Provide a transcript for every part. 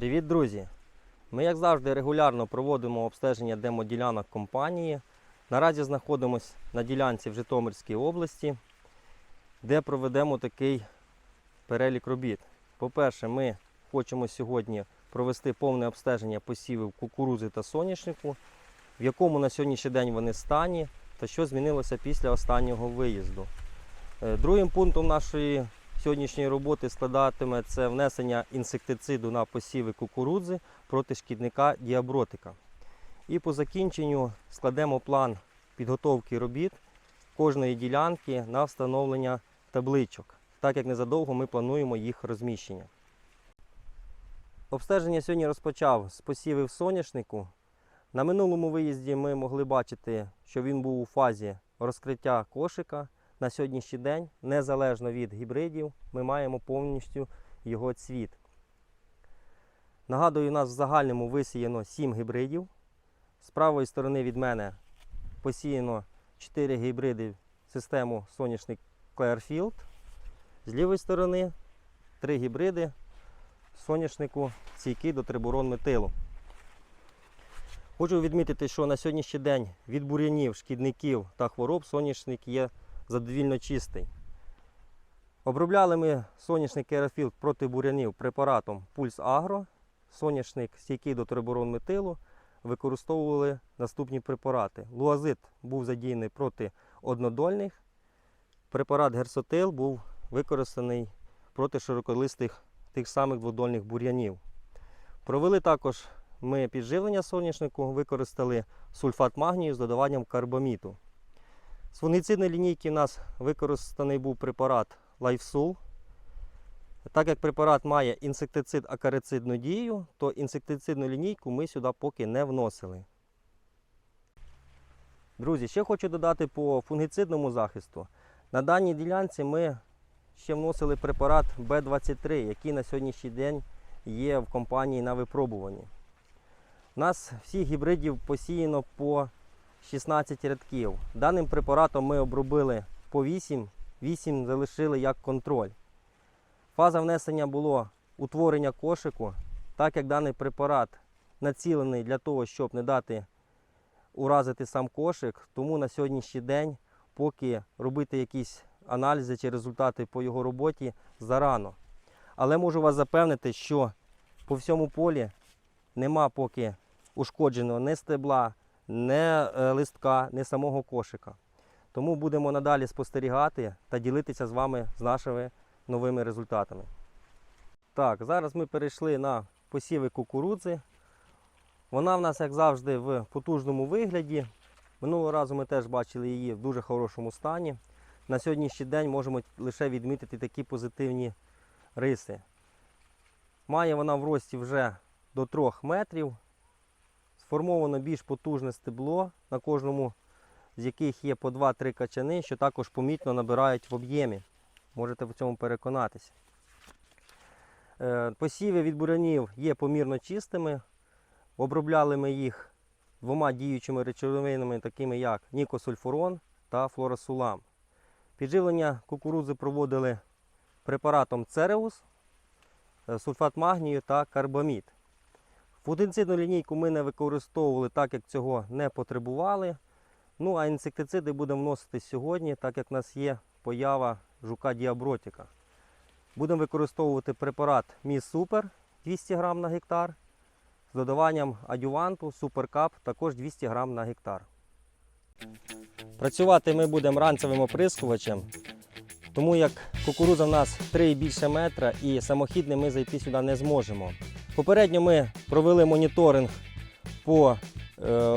Привіт, друзі! Ми, як завжди, регулярно проводимо обстеження демоділянок компанії. Наразі знаходимося на ділянці в Житомирській області, де проведемо такий перелік робіт. По-перше, ми хочемо сьогодні провести повне обстеження посівів кукурузи та соняшнику, в якому на сьогоднішній день вони стані та що змінилося після останнього виїзду. Е, Другим пунктом нашої сьогоднішньої роботи складатиме це внесення інсектициду на посіви кукурудзи проти шкідника діабротика. І по закінченню складемо план підготовки робіт кожної ділянки на встановлення табличок, так як незадовго ми плануємо їх розміщення. Обстеження сьогодні розпочав з посівів соняшнику. На минулому виїзді ми могли бачити, що він був у фазі розкриття кошика. На сьогоднішній день, незалежно від гібридів, ми маємо повністю його цвіт. Нагадую, у нас в загальному висіяно 7 гібридів. З правої сторони від мене посіяно 4 гібриди в систему соняшник Clearfield. З лівої сторони 3 гібриди соняшнику стійкий до трибурон метилу. Хочу відмітити, що на сьогоднішній день від бур'янів, шкідників та хвороб соняшник є задовільно чистий. Обробляли ми соняшник Керафілд проти бурянів препаратом Пульс Агро. Соняшник стійкий до триборон метилу. Використовували наступні препарати. Луазит був задіяний проти однодольних. Препарат Герсотил був використаний проти широколистих тих самих дводольних бур'янів. Провели також ми підживлення соняшнику, використали сульфат магнію з додаванням карбаміту. З фунгіцидної лінійки у нас використаний був препарат Лайфсул. Так як препарат має інсектицид акарицидну дію, то інсектицидну лінійку ми сюди поки не вносили. Друзі, ще хочу додати по фунгіцидному захисту. На даній ділянці ми ще вносили препарат B23, який на сьогоднішній день є в компанії на випробуванні. У нас всіх гібридів посіяно по 16 рядків. Даним препаратом ми обробили по 8, 8 залишили як контроль. Фаза внесення було утворення кошику, так як даний препарат націлений для того, щоб не дати уразити сам кошик, тому на сьогоднішній день, поки робити якісь аналізи чи результати по його роботі зарано. Але можу вас запевнити, що по всьому полі нема поки ушкодженого ні стебла, не е, листка, не самого кошика. Тому будемо надалі спостерігати та ділитися з вами з нашими новими результатами. Так, зараз ми перейшли на посіви кукурудзи. Вона в нас, як завжди, в потужному вигляді. Минулого разу ми теж бачили її в дуже хорошому стані. На сьогоднішній день можемо лише відмітити такі позитивні риси. Має вона в рості вже до 3 метрів. Сформовано більш потужне стебло, на кожному з яких є по 2-3 качани, що також помітно набирають в об'ємі. Можете в цьому переконатися. Е, Посіви від бурянів є помірно чистими. Обробляли ми їх двома діючими речовинами, такими як нікосульфурон та флоросулам. Підживлення кукурудзи проводили препаратом Цереус, сульфат магнію та карбамід. Фунгіцидну лінійку ми не використовували, так як цього не потребували. Ну, а інсектициди будемо вносити сьогодні, так як в нас є поява жука діабротика. Будемо використовувати препарат Міс Супер 200 г на гектар з додаванням адюванту Суперкап також 200 г на гектар. Працювати ми будемо ранцевим оприскувачем, тому як кукуруза в нас 3 і більше метра і самохідним ми зайти сюди не зможемо. Попередньо ми провели моніторинг по е,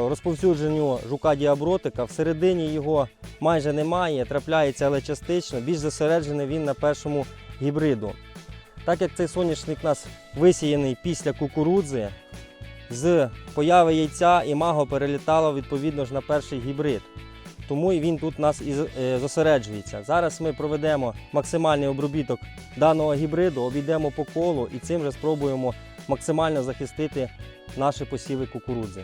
розповсюдженню жука діабротика. Всередині його майже немає, трапляється, але частично. Більш зосереджений він на першому гібриду. Так як цей соняшник у нас висіяний після кукурудзи, з появи яйця імаго перелітало відповідно ж на перший гібрид. Тому він тут у нас і е, зосереджується. Зараз ми проведемо максимальний обробіток даного гібриду, обійдемо по колу і цим же спробуємо максимально захистити наші посіви кукурудзи.